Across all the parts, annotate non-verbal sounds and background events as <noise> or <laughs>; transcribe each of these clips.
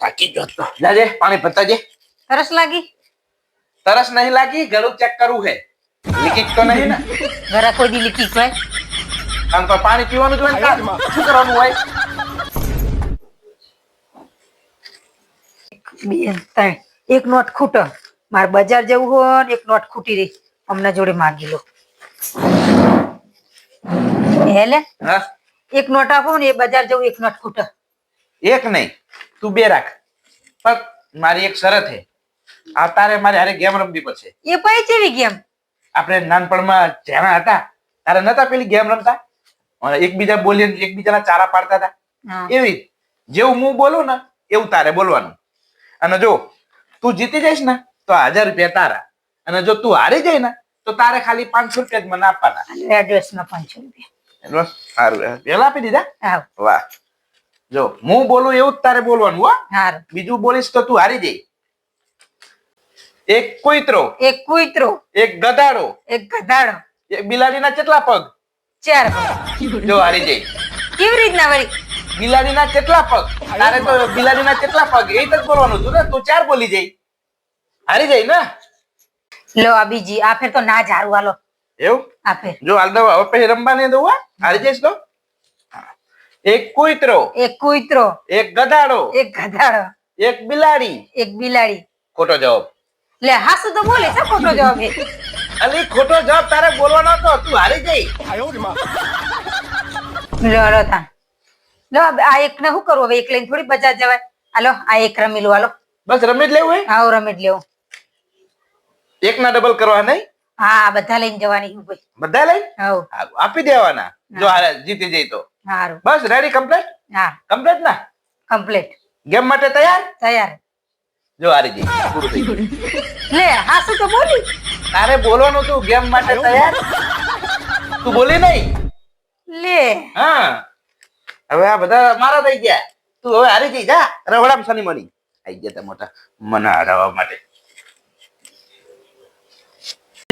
થાકી ગયો તો. પાણી પતાજે તરસ લાગી? તરસ નહીં લાગી ગળું ચેક કરવું હે લીકેજ તો નહીં ને? ઘરે કોઈ દી લીકી હોય. આમ તો પાણી પીવાનું જોઈએ ને કાં? શું કરવાનું હોય? બે ત્રણ. એક નોટ ખૂટો. મારે બજાર જવું હોય ને એક નોટ ખૂટી રહી. અમને જોડે માગી લો. હેલે એક નોટ આપો ને એ બજાર જવું એક નોટ ખૂટે. એક નહીં તું બે રાખ. પણ મારી એક શરત હે. આ તારે મારે હારે ગેમ રમવી પડશે. એ પછી કેવી ગેમ? આપણે નાનપણમાં જ્યાં હતા તારે નતા પેલી ગેમ રમતા? એકબીજા બોલીને એકબીજાના ચારા પાડતા હતા. એવી જેવું હું બોલું ને એવું તારે બોલવાનું. અને જો તું જીતી જઈશ ને તો હજાર રૂપિયા તારા. અને જો તું હારી જાય ને તો તારે ખાલી પાંચસો રૂપિયા જ મને આપવાના. એડ્રેસમાં પાંચસો રૂપિયા. સારું પેલા આપી દીધા? વાહ. જો હું બોલું એવું જ તારે બોલવાનું હો. હારું. બીજું બોલીશ તો તું હારી જઈ એક કુતરો એક કુતરો. એક ગધાડો. એક ગધાડો. એક બિલાડીના કેટલા પગ? ચાર જો હારી જઈ કેવી રીતના વળી? બિલાડીના કેટલા પગ? તારે તો બિલાડીના કેટલા પગ? એ જ બોલવાનું હતું ને તું ચાર બોલી જઈ હારી જઈ ને? લો આ બીજી આ ફેર તો ના જ હારું હાલો. એવું? આ ફેર. જો હાલ દવા હવે પછી રમવા નહીં દઉં? હારી જઈશ તો? એક કુતરો એક કુતરો એક ગધાડો એક ગધાડો એક બિલાડી. એક બિલાડી. ખોટો જવાબ. લે હાસુ તો બોલે છે ખોટો જવાબ એ? અલી ખોટો જવાબ તારે બોલવાનો હતો તું હારી જઈ લો લો તા. લો આ એક ને શું કરવું? હવે એક લઈને થોડી બજાર જવાય. હાલો આ એક રમી લો હાલો. બસ રમી જ લેવું હે? હા રમી જ લેવું. એક ના ડબલ કરવા નહીં? હા આ બધા લઈને જવાની ભાઈ. બધા લઈ હવ આપી દેવાના. જો હારે જીતી જઈ તો. સારું બસ રેડી કમ્પ્લીટ હા. કમ્પ્લીટ ના? કમ્પ્લીટ ગેમ માટે તૈયાર? તૈયાર. જો હારી જઈ પૂરું થઈ ગયું. લે હાસુ તો બોલી. તારે બોલવાનું તું ગેમ માટે તૈયાર? તું બોલી નહીં? લે. હા. હવે આ બધા મારા થઈ ગયા. તું હવે હારી જઈ જા. રવડામ શની મની આઈ ગયા તા મોટા. મને હરાવવા માટે.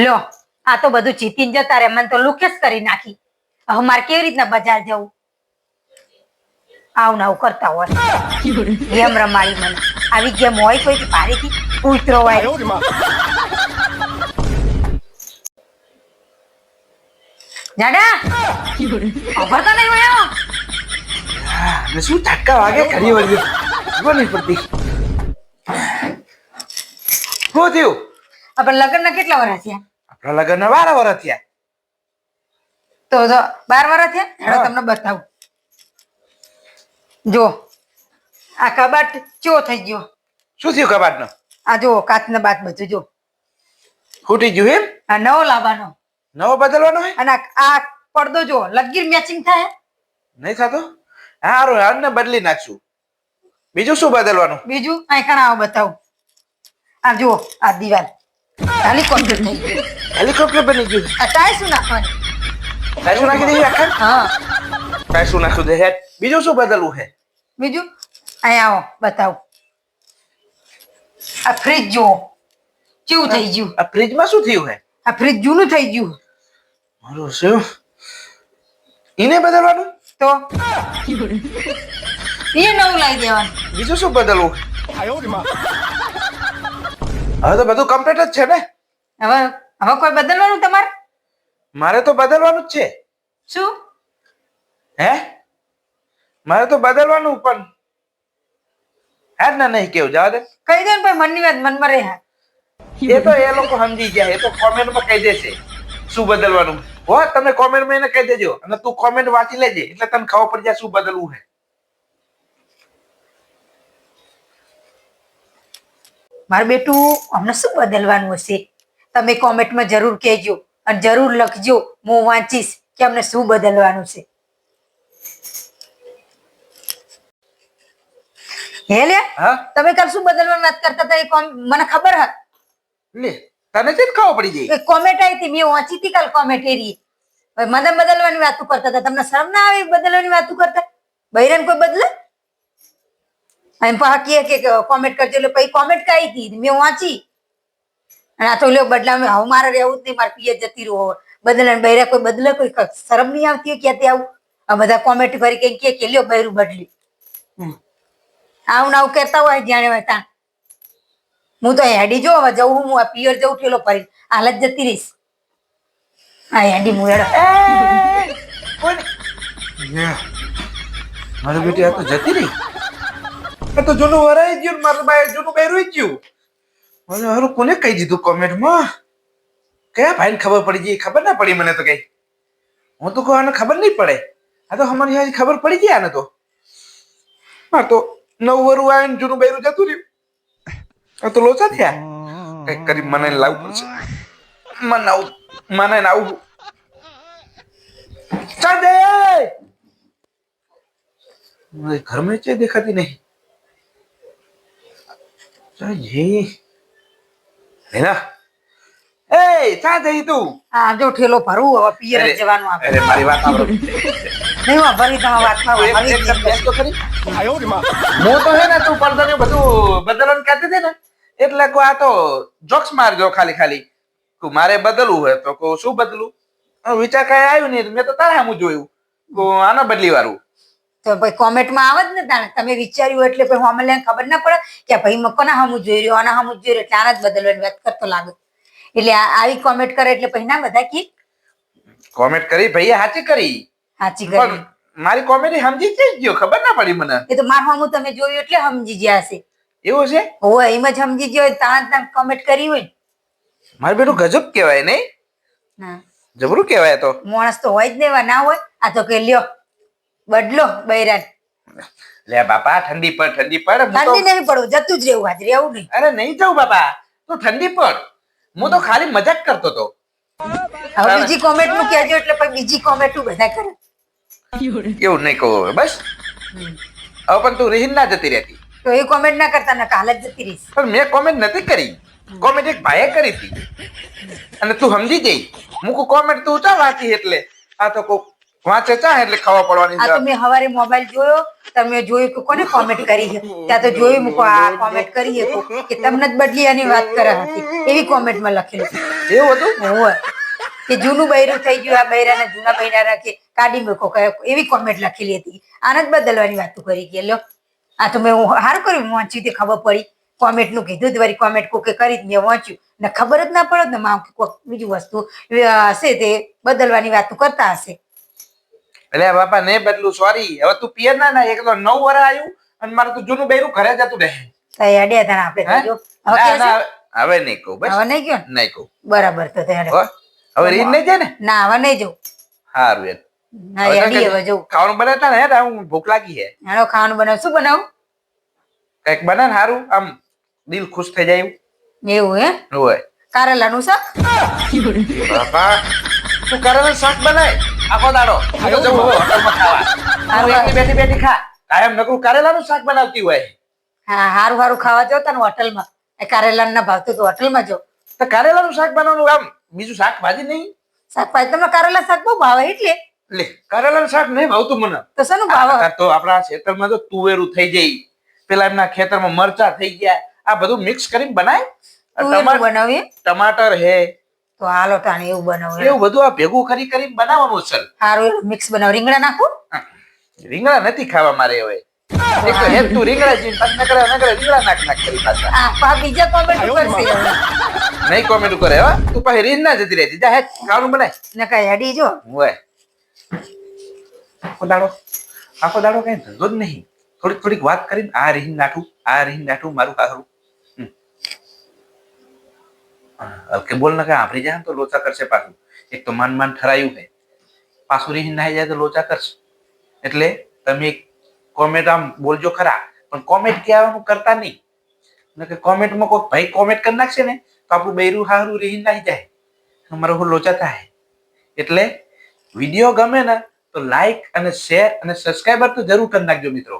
લો આ તો બધું જીતીને જતા રે મને તો લુખેસ કરી નાખી. હવે મારે કેવી રીતના બજાર જવું? આવું આવું કરતા હોય. ગેમ રમાડી મને. આવી ગેમ હોય કોઈ ભારીથી કૂતરો હોય જાડા ખબર તો નહીં હોય શું ધક્કા વાગે ઘડી વળ્યો ખબર નહીં પડતી. શું થયું? આપણે લગ્ન ના કેટલા વર્ષ થયા? આપણા લગ્ન બાર વરસ થયા. તો બાર વર્ષ થયા? તમને બતાવું. જો આ કબાટ ચો થઈ ગયો? શું થયું કબાટ નો આ જો કાચના બાત બધું જો. ફૂટી ગયું એમ? આ નવો લાવવાનો. નવો બદલવાનો હે અને આ- આ પડદો જો લગીર મેચિંગ થાય? નહીં થતો? હારું હારને બદલી નાખશું. બીજું શું બદલવાનું? બીજું અહીં કણ આવો બતાવું. આ જો આ દિવાલ. હેલિકોપ્ટર થઈ ગયું. હેલિકોપ્ટર બની ગયું. આ ટાય શું નાખવાની. ટાઈસું નાખી દઈએ આખા? હા. ટાઈસું નાખી દે હેડ બીજું શું બદલવું હે બીજું? અહીંયા આવો બતાવો. આ ફ્રીજ જુઓ. કેવું થઈ ગયું? આ ફ્રીજમાં શું થયું હે? આ ફ્રીજ જૂનું થઈ ગયું. મારું શું? એને બદલવાનું? તો? એ નવું લાવી દેવાનું. બીજું શું બદલવું? હવે તો બધું કમ્પ્લીટ જ છે ને? હવે હવે કોઈ બદલવાનું તમારે? મારે તો બદલવાનું જ છે. શું? હે? મારે તો બદલવાનું પણ. હે ના નહીં કેવું જવા દે. કહી દે ને ભાઈ મનની વાત મનમાં રહે એ તો એ લોકો સમજી ગયા એ તો કોમેન્ટમાં કહી દેશે શું બદલવાનું. હો તમે કોમેન્ટમાં એને કહી દેજો અને તું કોમેન્ટ વાંચી લેજે એટલે તને ખબર પડી જાય શું બદલવું છે. મારું બેટું અમને શું બદલવાનું હશે? તમે કોમેન્ટમાં જરૂર કહેજો અને જરૂર લખજો હું વાંચીશ કે અમને શું બદલવાનું છે. હે લે? તમે કાલ શું બદલવાનું વાત કરતા હતા એ કોમ મને ખબર હે. લે તને જ ખાવ પડી જાય એ કોમેન્ટ આવી હતી મેં વાંચી હતી કાલ કોમેન્ટ એરી મને બદલવાની વાતો કરતા હતા. તમને શરમ ના આવી બદલવાની વાતો કરતા? બૈરાન કોઈ બદલે? એમ પા કહે કે કોમેન્ટ કરજો. એટલે પછી કોમેન્ટ કાઈ હતી. મેં વાંચી. અને આ તો લ્યો બદલામાં હવે મારે રહેવું જ નહીં. મારે પિયર જતી રહો. બદલે બૈરા કોઈ બદલે કોઈ શરમ નહીં આવતી હોય ક્યાંથી આવું? આ બધા કોમેન્ટ કરી કઈ કે કે લ્યો બૈરું બદલ્યું. આવું ને આવું કહેતા હોય જાણે હોય ત્યાં. હું તો હેડી જો હવે જવું હું આ પિયર જવું ઠેલો ફરી હાલત જતી રહીશ. હા હેડી હું હેડો. મારી બેટી આ તો જતી રહી. આ તો જૂનું વરાઈ ગયું ને મારું બાય જૂનું બેરું રોઈ ગયું. મને હારું કોને કહી દીધું કોમેન્ટમાં? કયા ભાઈને ખબર પડી ગઈ? ખબર ના પડી મને તો કઈ. હું તો કહું આને ખબર નહીં પડે. આ તો અમારી હાજી ખબર પડી ગઈ આને તો. હા તો નવ વરું આવે ને જૂનું બાયરું જતું રહ્યું આ તો લોચા થયા કઈક કરી મને લાવવું પડશે મને આવું મને ને આવું ચાંદે मेरे घर में चाय दिखाती नहीं चाय ये है ना ए चाय दे તું હા જો ઠેલો ભરવું હવે પિયર જ અરે, જવાનું આપણે અરે મારી વાત સાંભળો નહીં તમારા વાતમાં તો ખરી? હું તો હે ને તું પડદાને બધું બદલવાનું કહેતી હતી ને. એટલે કો આ તો જોક્સ મારજો ખાલી ખાલી. તું મારે બદલવું હોય તો કો શું બદલું? વિચાર કઈ આવ્યું નહીં મેં તો તારા હું જોયું. કો આનો બદલી વાળું તો ભાઈ કોમેન્ટમાં આવે જ ને તાણે. તમે વિચાર્યું એટલે ભાઈ અમે લઈને ખબર ના પડે કે ભાઈ મેં કોના હમું જોઈ રહ્યો આના હમું જોઈ રહ્યો એટલે આના જ બદલવાની વાત કરતો લાગે. એટલે આવી કોમેન્ટ કરે એટલે પછી ના બધા કી? કોમેન્ટ કરી ભાઈએ સાચી કરી. સાચી કરી મારી કોમેડી સમજી જ ગયો ખબર ના પડી મને. એ તો મારું હું તમે જોયું એટલે સમજી ગયા હશે એવું છે? હોય એમ જ સમજી ગયો તાણ તાણ કોમેન્ટ કરી હોય મારે બેટું ગજબ કહેવાય નહીં? ના. જબરું કહેવાય તો. માણસ તો હોય જ નહીં ના હોય. આ તો કે લ્યો બદલો બૈરાન. લે બાપા ઠંડી પડ ઠંડી પડ. ઠંડી નહીં પડવું જતું જ રહેવું હાજરી આવું નહીં. અરે નહીં જાઉં બાપા તો ઠંડી પડ. હું તો ખાલી મજાક કરતો તો હવે બીજી કોમેન્ટનું કહેજો એટલે પછી બીજી કોમેન્ટ બધા કરે. એવું નહીં કહું હવે બસ. હવે પણ તું રીહીન ના જતી રહેતી. તો એ કોમેન્ટ ના કરતા ના હાલત જતી રહીશ. પણ મેં કોમેન્ટ નથી કરી. કોમેન્ટ એક ભાઈએ કરી હતી. અને તું સમજી જઈ મૂકું કોમેન્ટ તું ચા વાંચી એટલે? આ તો કોક વાંચે ચા એટલે ખાવા પડવાની આ તો મેં હવારે મોબાઈલ જોયો. તમે જોયું કે કોને કોમેન્ટ કરી છે? ત્યાં તો જોયું મૂકો આ કોમેન્ટ કરી છે કે તમને જ બદલી આની વાત કરે હતી. એવી કોમેન્ટમાં લખેલું એવું હતું? હું કે જૂનું બૈરું થઈ ગયું આ બૈરાને જૂના બૈરા કે કાઢી મૂકો એવી કોમેન્ટ લખેલી હતી. આનંદ બદલવાની વાતો કરી લો આ તો મેં હું હાર કર્યું વાંચ્યું તે ખબર પડી. કોમેન્ટનું કીધું તો વળી કોમેન્ટ કોકે કરી મેં વાંચ્યું. ને ખબર જ ના પડે ને માં બીજું વસ્તુ હશે તે બદલવાની વાતો કરતા હશે. એટલે બાપા નહીં બદલું સોરી હવે તું પિયર ના ના એક તો નવ વર આવ્યું અને મારું તું જૂનું બૈરું ઘરે જતું રહે. તો એ અડ્યા હતા આપણે હવે નહીં કહું બસ. હવે નહીં ગયો? નહીં કહું. બરાબર તો ત્યારે હવે રીત નહીં જાય ને? ના હવે નહીં જવું. સારું ખાવાનું બનાવતા ને યાર હું ભૂખ લાગી છે. હાલો ખાવાનું બનાવ. શું બનાવ? કંઈક બને ને સારું આમ દિલ ખુશ થઈ જાય એવું. હે? હોય. કારેલાનું શાક? બાપા તું કારેલાનું શાક બનાય. આખો દાડો. હું જવું હવે હોટલમાં ખાવા. એકલી બેઠી બેઠી ખા. કાયમ નકરું કારેલાનું શાક બનાવતી હોય. હા હારું હારું ખાવા જતા ને હોટલમાં. એ કારેલા ના ભાવતું તો હોટલમાં જો તો કારેલાનું શાક બનાવવાનું આમ બીજું શાક ભાજી નહીં? શાકભાજી તમને કારેલા શાક બહુ ભાવે એટલે. લે કરેલા શાક નહીં ભાવતું મને. તો શાનું ભાવ તો આપણા ખેતરમાં તો તુવેરું થઈ જાય. પેલા એમના ખેતરમાં મરચા થઈ ગયા. આ બધું મિક્સ કરીને બનાય. બનાવીએ? ટમાટર હે. તો હાલો તાણે એવું બનાવું એવું બધું આ ભેગું કરી કરી બનાવવાનું છે. સારું એવું મિક્સ બનાવ. રીંગણા નાખું? રીંગણા નથી ખાવા મારે હવે. એક તો હેત તું રીંગણા જીન પછી નકરે નકરે રીંગણા નાખ નાખ કરી પાછા. આ પા બીજા કોમેન્ટ કરશે. નહીં કોમેન્ટ કરે હો. તું પાછી રીંગણા ના જતી રહેતી જા હે ખાવાનું બનાય. ને કઈ હેડી જો. હોય આખો દાડો આખો દાડો કઈ ધંધો જ નહીં. થોડીક થોડીક વાત કરીને આ રહી નાઠું આ રહી નાઠું મારું હારું. હલકે બોલ ને કે આભરી જાય તો લોચા કરશે પાછું. એક તો માન માન ઠરાયું હે. પાછું રીન નાહી જાય તો લોચા કરશે. એટલે તમે કોમેન્ટ આમ બોલજો ખરા, પણ કોમેન્ટ કહેવાનું કરતા નહીં. કે કોમેન્ટમાં કોઈ ભાઈ કોમેન્ટ કરી નાખશે ને, તો આપણું બૈરું હારું રીન નાહી જાય. અમારો લોચા થાય. એટલે વીડિયો ગમે ને તો લાઈક અને શેર અને સબસ્ક્રાઇબર તો જરૂર કરી નાખજો મિત્રો.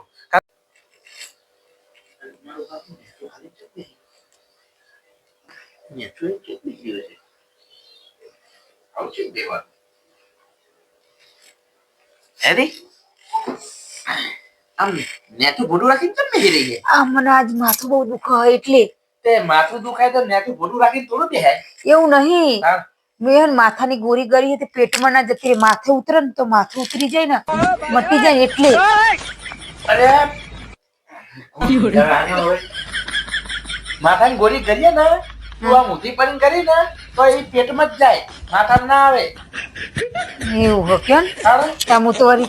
આમ નેતું ભૂડું રાખીને કેમ બેસી રહી છે? મને આજ માથું બહુ દુખે એટલે. તે માથું દુખાય તો નેતું ભૂડું રાખીને થોડું બેહાય એવું નહીં. મેં માથાની ગોરી કરી હતી પેટમાં ના જતી રહી. માથે ઉતરે ને તો માથું ઉતરી જાય ને મટી જાય એટલે. માથાની ગોળી કરીએ ને તું આ ઊંધી પડીને કરી ને તો એ પેટમાં જ જાય. માથામાં ના આવે. એવું હો કેમ? ત્યાં હું તો આજ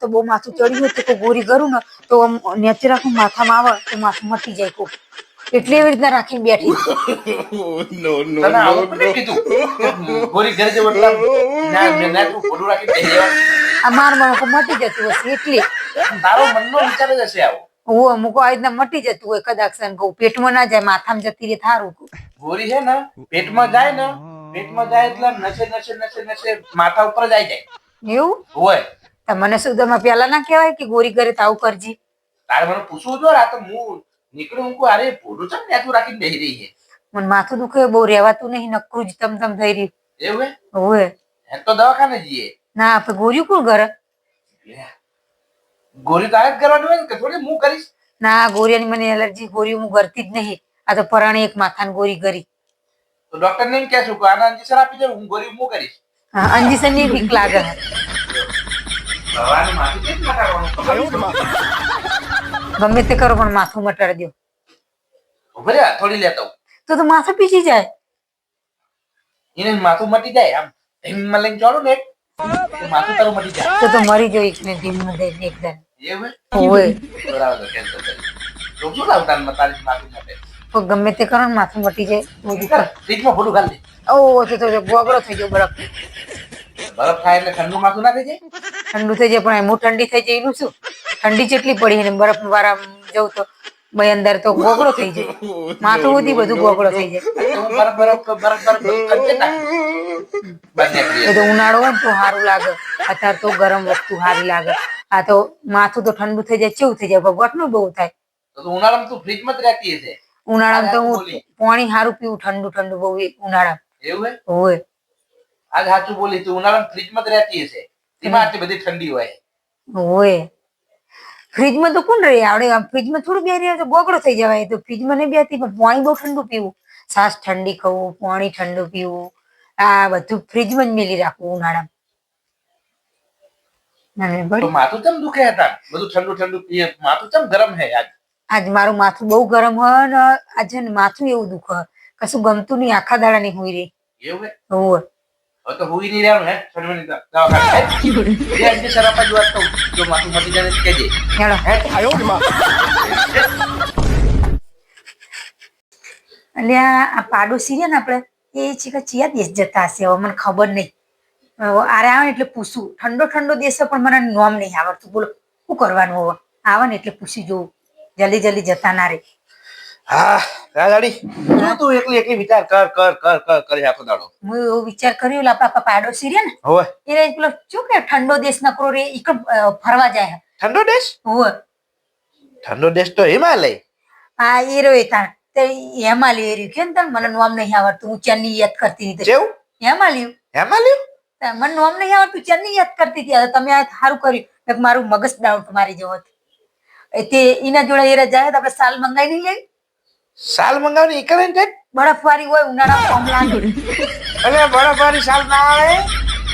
તો બહુ માથું ચડ્યું હતું તો કોઈ ગોરી કરું ને તો આમ નેચર માથામાં આવે તો માથું મટી જાય કોક. એટલે એવી રીતના રાખીને બેઠી. કીધું? ઘરે જવું એટલે ના ના તું આ માર મટી જતું હશે એટલે. તારો મનનો વિચાર જ હશે આવો. હું અમુક આ રીતના મટી જતું હોય કદાચ કહું પેટમાં ના જાય માથામાં જતી રે થારું ગોરી છે ને પેટમાં જાય ને પેટમાં જાય એટલે નશે નશે નશે નશે માથા ઉપર જ આવી જાય. એવું? હોય. તો મને શું તમે પેલા ના કહેવાય કે ગોરી કરે તાવ કરજી? તારે મને પૂછવું જો રાતે હું નીકળ્યું હું કહું, અરે પોડું છે ને તું રાખીને બેસી રહી છે? મને માથું દુખે બહુ રહેવાતું નહીં નકરું જ તમ તમ થઈ રહ્યું. એવું હે ઓએ એમ તો દવાખાને જઈએ. ના આપણે ગોળ્યું કોણ ઘરે? ગોળી તારે જ કરવાની હોય ને કે થોડી હું કરીશ? ના ગોરિયાની મને એલર્જી ગોરી હું કરતી જ નહીં. આ તો પરાણે એક માથાને ગોરી કરી. તો ડોક્ટર ને એમ કહેશું કે આના ઇન્જેક્શન આપી દે હું ગોળી હું કરીશ. હા, અંજીસનની બીક લાગે. દવાનું માથું કેમ છે? ગમે તે કરો પણ માથું મટાડી દો થોડી લેતો તો તો માથું પીસી જાય. એને માથું મટી જાય આમ હિમમાં લઈને ચાલો ને. તો માથું તારું મટી જાય. તો તો મરી જો એક ને ધીમું દઈ એકદમ એવું હોય. બરાબર તો cancel કરી. તો શું તારી માથું મટે? તો ગમે તે કરો ને માથું મટી જાય. બધું કર, ફ્રીજમાં ફોટો દે. ઓ તો તો ગોગળો થઈ ગયો બરફ બરફ થાય એટલે ઠંડુ માથું ના થઈ જાય? ઠંડુ થઈ જાય પણ હું ઠંડી થઈ જાય એનું શું? ઠંડી જેટલી પડી ને બરફ વાળા જવું તો ભાઈ અંદર તો ગોગળો થઈ જાય. માથું બધી બધું ગોગળો થઈ જાય. બરફ બરફ બરફ બરફ એ તો ઉનાળો હોય ને તો સારું લાગે. અત્યારે તો ગરમ વસ્તુ સારી લાગે. આ તો માથું તો ઠંડુ થઈ જાય ચેવું થઈ જાય? ભગવાનનું બહુ થાય. ઉનાળામાં તું ફ્રીજમાં જ રહેતી હશે. ઉનાળામાં તો હું. પાણી સારું પીવું ઠંડુ ઠંડુ બહુ ઉનાળા ઉનાળામાં. એવું હોય. આજ સાચું બોલી તું ઉનાળામાં ફ્રીજમાં જ રહેતી હશે. તેમાં આટલી બધી ઠંડી હોય. હોય ફ્રીજમાં તો કોણ રહે? આવડે ફ્રીજમાં થોડું બે રહે તો ગોગળો થઈ જવાય. તો ફ્રીજમાં નહીં બેતી પણ પાણી બહુ ઠંડુ પીવું. સાસ ઠંડી ખાવું પાણી ઠંડુ પીવું. આ બધું ફ્રીજમાં જ મેલી રાખવું ઉનાળામાં. માથું ચમ દુખે હતા બધું ઠંડુ ઠંડુ પીએ. માથું ચમ ગરમ હે આજ? આજ મારું માથું બહુ ગરમ હોય ને આજે માથું એવું દુખે. કશું ગમતું નહીં આખા દાડા ની હોઈ રહી. એવું હોય હવે તો હુઈ નહીં રહેવાનું હે? સડવાની દવા- દવાખાને હે? બે અંજી શરાબ જ વાત કહું જો માથું મટી જાય કહેજે. હેડો. એટલે આ આ પાડોશી ને આપણે એ છે કે ચિયા દેશ જતા હશે હવે મને ખબર નહીં. આરે આવે એટલે પૂછું. ઠંડો ઠંડો દેશ પણ મને નોમ નહીં આવડતું. બોલો શું કરવાનું હવે? આવે ને એટલે પૂછી જોઉં. જલ્દી જલ્દી જતા ના રે. હા રાજાડી શું તું એકલી એકલી વિચાર કર કર કર કર કરી આખો દાડો. હું એવો વિચાર કર્યો એટલે આપણા પાડોશી રે ને હોય એને પેલો શું કે ઠંડો દેશ નકરો રે ઈક ફરવા જાય ઠંડો દેશ? હોય ઠંડો દેશ તો હિમાલય. આ એ એ તાણ. તે હિમાલય લઈ રહ્યું. કે તને મને નામ નહીં આવડતું. હું ચેન્ની યાદ કરતી હતી. કેવું હિમાલય? લ્યું હિમાલય મને નામ નહીં આવડતું. ચેન્ની યાદ કરતી હતી. તમે આ સારું કર્યું. મારું મગજ ડાઉટ મારી જવો તે એના જોડે એ જાય તો આપણે સાલ મંગાવી નહીં જાય સાલ મંગાવની ઈ ને ટેક? બરફ વાળી હોય ઉનાળા અરે બરફવાળી સાલ ના આવે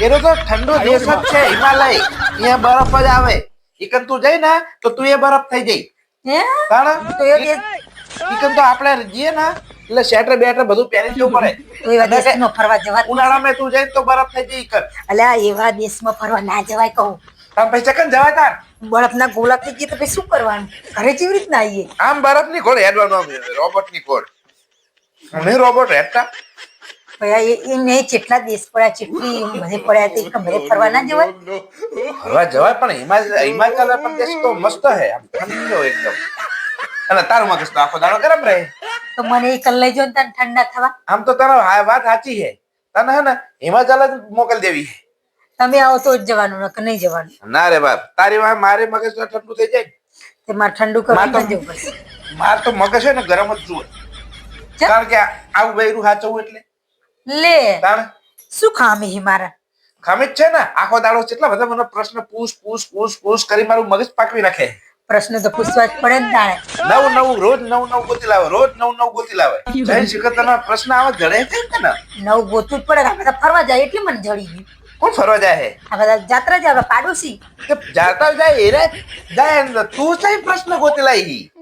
એનો તો ઠંડો દેશ જ છે હિમાલય. અહીંયા બરફ જ આવે. ઈકન તું જઈ ને તો તું એ બરફ થઈ જઈ. હે? તો એ તો આપણે જઈએ ને એટલે સ્વેટર બેટર બધું પહેરી જવું પડે. એવા દેશમાં ફરવા જવા ઉનાળામાં તું જઈ તો બરફ થઈ જઈ ઈકન. અલ્યા એવા દેશમાં ફરવા ના જવાય કહું. તમે પૈસા ચકન જવાય તાર બરફના ગોળા થઈ ગયા તો પછી શું કરવાનું? ઘરે કેવી રીતના આવીએ? આમ બરફની ઘોડ હેડવાનું આમ રોબોટની ઘોડ નહીં રોબોટ હેડતા. ભયા એ નહીં જેટલા દેશ પડ્યા જેટલી મને પડ્યા તે કમરે ફરવા ના જવાય? ફરવા જવાય પણ હિમાચલ હિમાચલ પ્રદેશ તો મસ્ત હે આમ ઠંડો એકદમ. અને તારું મગજ તો આખો દાડો ગરમ રહે. તો મને એ કલ લઈ જો તને ઠંડા થવા. આમ તો તારો વાત સાચી છે. તને હે ને હિમાચલ જ મોકલી દેવી છે. તમે આવો તો જ જવાનું નકર નહીં જવાનું. ના રે બાપ તારી વાહ મારે મગજ તો ઠંડુ થઈ જાય. તે માર ઠંડુ કરી જવું પડશે. માર તો મગજ છે ને ગરમ જ જુએ. કારણ કે આવું બૈરું હાચવું એટલે. લે શું ખામી હી મારા? ખામી જ છે ને? આખો દાડો કેટલા બધા મને પ્રશ્ન પૂછ પૂછ પૂછ પૂછ કરી મારું મગજ પાકવી નાખે. પ્રશ્ન તો પૂછવા જ પડે ને તાણે. નવું નવું રોજ નવું નવું ગોતી લાવે રોજ નવું નવું ગોતી લાવે. જય શ્રી કૃષ્ણ પ્રશ્ન આવે જડે છે ને? નવું ગોતું જ પડે આપણે ફરવા જાય એટલે મને જડી ગયું કોણ ફરવા જાય હે? આ બધા જાત્રા જાય આપણા પાડોશી. કે જાત્રા જાય એ રે? જાય એમ તું કઈ પ્રશ્ન ગોતી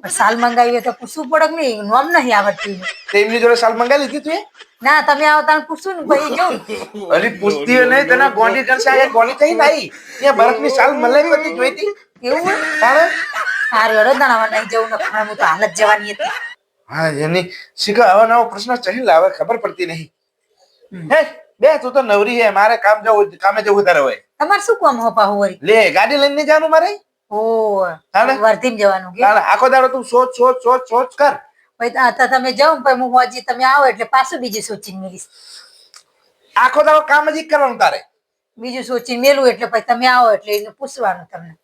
પણ સાલ મંગાવી તો પૂછવું પડક નહીં? નોમ નહીં આવડતી તેમની જોડે સાલ મંગાવી લીધી તું? ના તમે આવો તાણ પૂછું ને ભાઈ જો અરે પૂછતી હોય નહીં તેના ગોંડી કરશે આ ગોંડી થઈ નહીં ત્યાં બરફની સાલ મલાઈ બધી જોઈતી એવું તારે સારું હેડો દાણા નહીં જવું ને હું તો હાલત જવાની હતી. હા એની શીખો આવા નવો પ્રશ્ન ચહી લાવે ખબર પડતી નહીં. હે? બે તું તો નવરી હે મારે કામ જવું કામે જવું તારે હોય. તમારે શું કામ હોપા હોય લે ગાડી લઈને જવાનું મારે? ઓ. વર્ધીમ જવાનું કે? આખો દાડો તું સોચ સોચ સોચ સોચ કર. ભાઈ તમે જાઓ પણ પછી હું હોજી તમે આવો એટલે પાછું બીજું સોચીને મેલીશ. આખો દાડો કામ જ કરવાનું તારે. બીજું સોચીને મેલું એટલે પછી તમે આવો એટલે એને પૂછવાનું તમને.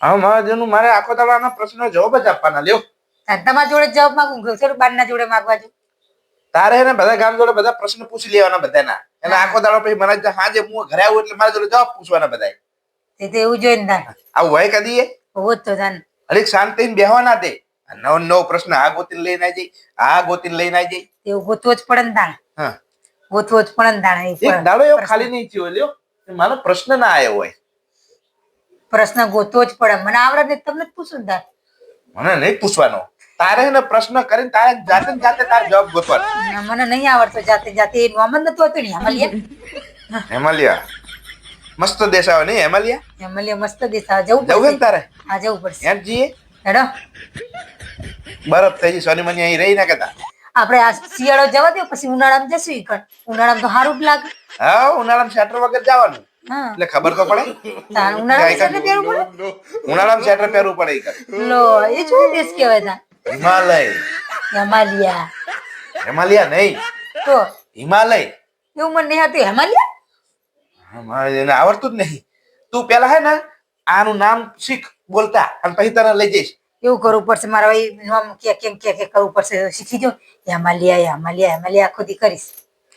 હા મહાદેવનું મારે આખો દાડો આના પ્રશ્નો જવાબ જ આપવાના લ્યો. તમારા જોડે જવાબ માંગુ ઘર બારના જોડે માંગવા જો. તારે એને બધા ગામ જોડે બધા પ્રશ્ન પૂછી લેવાના બધાના. અને આખો દાડો પછી મને હાજે હું ઘરે આવું એટલે મારા જોડે જવાબ પૂછવાના બધા એવું જોઈ ને આવું હોય કદી તો શાંતિને બેહવાના દે. આ નવ નવો પ્રશ્ન આ ગોતી લઈને આવી જઈ આ ગોતી લઈને આવી જઈ. એવું ગોતવો જ પડે ને તાણ. હા. ગોતવો જ પડે ને તાણ એક દાડો એવો ખાલી નહીં થયો લ્યો. મારો પ્રશ્ન ના આવ્યો હોય. પ્રશ્ન ગોતવો જ પડે. મને આવડે તમને જ પૂછું ને મને નહીં પૂછવાનો. તારે હે ને પ્રશ્ન કરીને તારે જાતે જાતે તારે જવાબ ગોતવાનો. મને નહીં આવડતો જાતે જાતે એનું અમન નતું હતું ને હેમલિયા. હેમલિયા. મસ્ત દેશ આવે નહીં હેમલિયા? હેમલિયા મસ્ત દેશા જવું જવું હે તારે? હા જવું પડશે. એમ જઈએ હેડો. બરફ થઈ ગઈ સોની મની અહીં રહી ના કેતા આપણે આ શિયાળો જવા દે પછી ઉનાળામાં જશું ઈકડ ઉનાળામાં તો સારું જ લાગે. હા ઉનાળામાં સ્વેટર વગર જવાનું. એટલે ખબર તો પડે. ઉનાળામાં શેને પહેરવું પડે? ઉનાળામાં સ્વેટર પહેરવું પડે લો એ શું દેશ કહેવાય તા હિમાલય. હિમાલયા. હિમાલયા નહીં. તો? હિમાલય. એવું મને નહીં હતું હિમાલયા? આવડતું જ નહીં. તું પેલા હે ને આનું નામ શીખ બોલતા. અને પછી તને લઈ જઈશ. એવું કરવું પડશે. મારા ભાઈ નામ કે કેમ કે કે કરવું પડશે. શીખી જો હિમાલયા હિમાલયા હિમાલયા આખો દી કરીશ.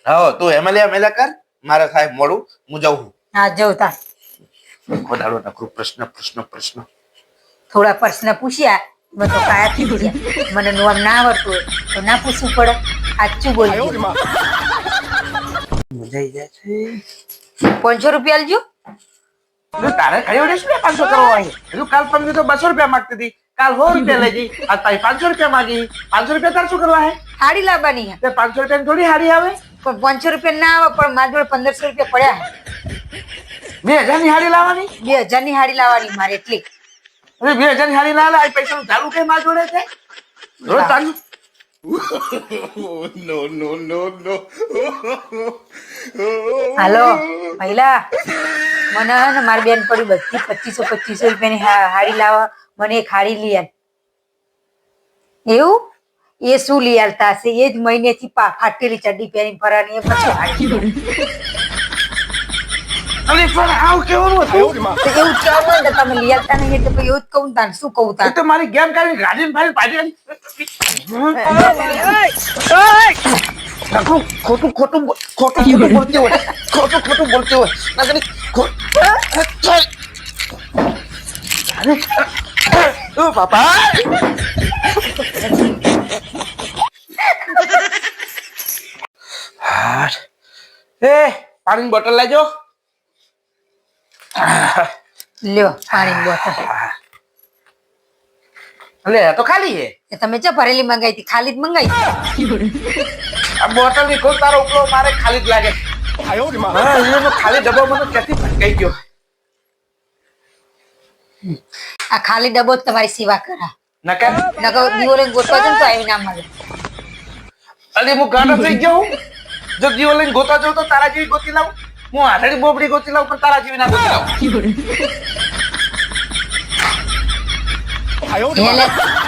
હા તું હિમાલયા મેલા કર. મારે સાહેબ મોડું. હું જાઉં. હા જઉં તા ખોદાડો નકરું પ્રશ્ન પ્રશ્ન પ્રશ્ન. થોડા પ્રશ્ન પૂછ્યા. મેં તો કાયા થઈ મને નોમ ના આવડતું હોય તો ના પૂછવું પડે. સાચું બોલજો મજા આવી જાય છે. પાંચસો રૂપિયા આલજો. તારે કઈ વડે શું પાંચસો કરવા હોય હજુ કાલ પંદર તો બસો રૂપિયા માંગતી હતી. કાલ સો રૂપિયા લઈ ગઈ. આજ તારી પાંચસો રૂપિયા માંગી. પાંચસો રૂપિયા તારે શું કરવા હે? હાડી લાવવાની હે. પાંચસો રૂપિયા થોડી હાડી આવે? પણ પાંચસો રૂપિયા ના આવે પણ મારી જોડે પંદરસો રૂપિયા પડ્યા બે હજારની હાડી લાવવાની? બે હજારની હાડી લાવવાની મારે એટલી. અરે બે હજાર ખાલી ના લે પૈસા ચાલુ કઈ માં જોડે છે? રોજ તારી. <laughs> <laughs> હાલો પહેલા મને હે ને મારી બેન પડી બધી પચીસો પચીસો રૂપિયાની હાડી લાવવા મને એક હાડી લઈ આલ. એવું? એ શું લઈ આલતા હશે? એ જ મહિનેથી ફાટેલી ચડ્ડી પહેરી ફરવાની એ પછી હાડી અરે પણ આવ કેવું હતું? એવું કહેવું હોય ને તમે આલતા નહીં એટલે પછી એવું જ કહું તાન શું કહું તાર? તાન તો મારી ગેમ કાઢી ગાડી ફાડી પાડી ખોટું ખોટું ખોટું ખોટું બોલતી હોય. ખોટું ખોટું બોલતી હોય. ના ખો- અરે, ઓ બાપા. હા એ પાણીની બોટલ લેજો લ્યો પાણી બોટલ. લે આ તો ખાલી હે એ તમે ચા ભરેલી મંગાઈ હતી ખાલી જ મંગાઈ આ બોટલની ખોલ તારો ઉપલો મારે ખાલી જ લાગે. હા એનો ખાલી ડબ્બો મને ક્યાંથી ફટકાઈ ગયો? આ ખાલી ડબ્બો જ તમારી સેવા કરા. નકર નકર દીવો લઈને ગોતવા જાઉં તો આવી ના મળે. અરે હું ગાંડો થઈ ગયો જો દીવો લઈને ગોતવા જાઉં તો તારા જેવી ગોતી લાવું? હું આઠડી બોબડી ગોતી લાવું પણ તારા જેવી ના ગોતી લાવું.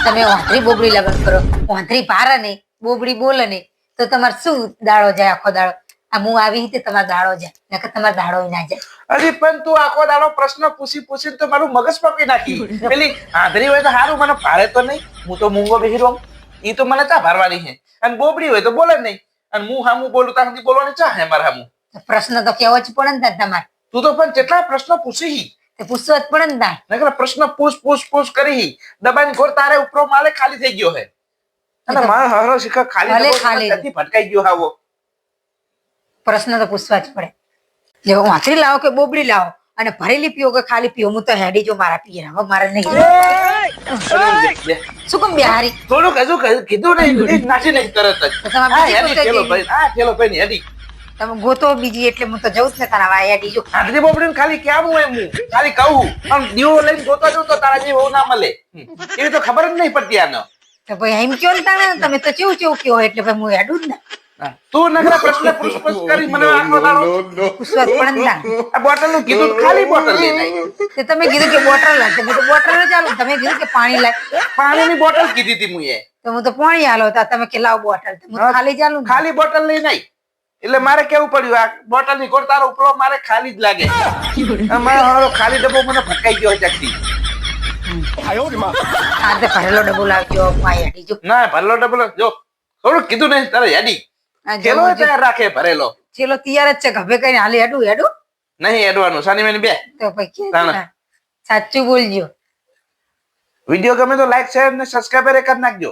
તમે વાંતરી બોબડી લગન કરો. વાંતરી ભારે ને બોબડી બોલે ને તો તમારે શું દાડો જાય આખો દાડો? આ હું આવી રીતે તમારો દાડો જાય નકર તમારો દાડો ના જાય. અરે પણ તું આખો દાડો પ્રશ્ન પૂછી પૂછી તો મારું મગજ પકડી નાખી. પેલી આંધળી હોય તો સારું મને ભારે તો નહીં. હું તો મૂંગો બેહી રહું એ તો મને ચા ભારવાની છે. અને બોબડી હોય તો બોલે નહીં. અને હું હામું બોલું ત્યાં સુધી બોલવાની ચા હે મારા હામું? પ્રશ્ન તો કેવો જ પડે ને તમારે. તું તો પણ કેટલા પ્રશ્નો પૂછી તે પૂછવો જ પડે ને તાર. નકર પ્રશ્ન પૂછ પૂછ પૂછ કરી દબાઈને ઘોર તારે ઉપરો માલે ખાલી થઈ ગયો હે. અને મારો હરો શિખર ખાલી ખાલી. ભટકાઈ ગયો હાવો. પ્રશ્ન તો પૂછવા જ પડે. જો વાંચરી લાવો કે બોબડી લાવો? અને ભરેલી પીઓ કે ખાલી પીઓ? હું તો હેડી જો મારા પીએ હવે મારે નહીં. શું કેમ બિહારી? થોડુંક હજુ કીધું નહીં નાસી નહીં તરત જ. કોઈ ભાઈ હા થેલો ભાઈ હેડી. તમે ગોતો બીજી એટલે હું તો જઉં જ ને તારા વાયા હેડી જો બોબડીને ખાલી ક્યાં હું એમ હું? ખાલી કહું. પણ દીવો લઈને ગોતો જઉં તો તારા જેવી ના મળે. એવી તો ખબર જ નહીં પડતી આનો. તો ભાઈ એમ કયો ને તાણે તમે તો કેવું કેવું કયો એટલે ભાઈ હું હેડું જ ને. તું નકરા પ્રશ્ન પુષ્પસ કરી મને આખો દાડો પુષ્પસ પણ ના. આ બોટલનું કીધું ખાલી બોટલ લઈને તે તમે કીધું કે બોટલ લાવ. તો તો બોટલ જ આલું તમે કીધું કે પાણી લાવ. પાણીની બોટલ કીધી હતી મુએ તો હું તો પાણી આલો તો. તમે કે લાવ બોટલ. હું ખાલી જ ખાલી બોટલ લઈને આવી એટલે મારે કેવું પડ્યું? આ બોટલની ગોળ તારો ઉપલો મારે ખાલી જ લાગે. <laughs> આ મારો ખાલી ડબ્બો મને ફટકાઈ ગયો જગતી આજે ભરેલો ડબ્બો લાવજો જો. ના ભરેલો ડબ્બો જો થોડું કીધું નહીં તારે યાદી? આ કેલો જવું રાખે ભરેલો. ચેલો તૈયાર જ છે ગભે કઈ હાલી હેડું હેડું. નહીં હેડવાનું સાની મેની બે. તો પછી કે તાણે. ના. સાચું બોલજો. વીડિયો ગમે તો લાઈક શેર અને સબસ્ક્રાઈબર કરી નાખજો.